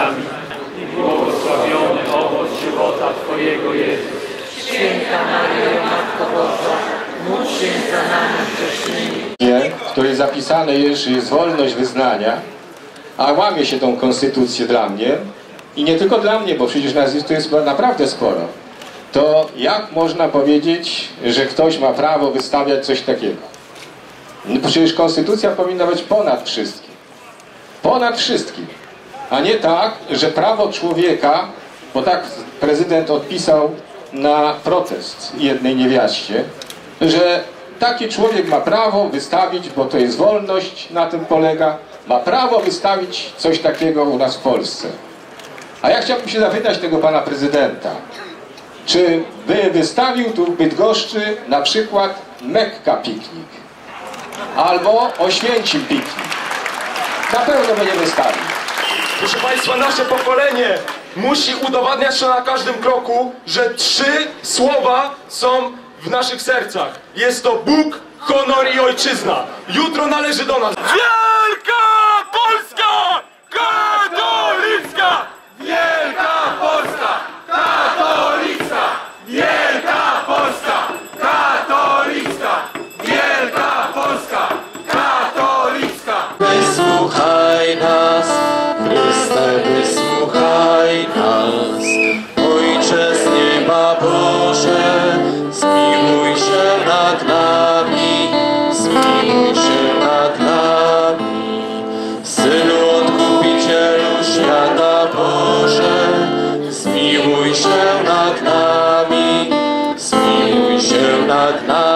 nami i błogosławiony owoc żywota Twojego Jezus. Święta Maryjo, Matko Boża, módl się za nami grzesznymi. W której zapisane jest, że jest wolność wyznania, a łamie się tą konstytucję dla mnie i nie tylko dla mnie, bo przecież nas jest tu jest naprawdę sporo, to jak można powiedzieć, że ktoś ma prawo wystawiać coś takiego? No przecież konstytucja powinna być ponad wszystkim. Ponad wszystkim. A nie tak, że prawo człowieka, bo tak prezydent odpisał na protest jednej niewiaście, że taki człowiek ma prawo wystawić, bo to jest wolność, na tym polega, ma prawo wystawić coś takiego u nas w Polsce. A ja chciałbym się zapytać tego pana prezydenta, czy by wystawił tu w Bydgoszczy na przykład Mekka piknik albo Oświęcim piknik. Na pewno by nie wystawił. Proszę Państwa, nasze pokolenie musi udowadniać to na każdym kroku, że trzy słowa są w naszych sercach. Jest to Bóg, honor i ojczyzna. Jutro należy do nas. Wielka Polska się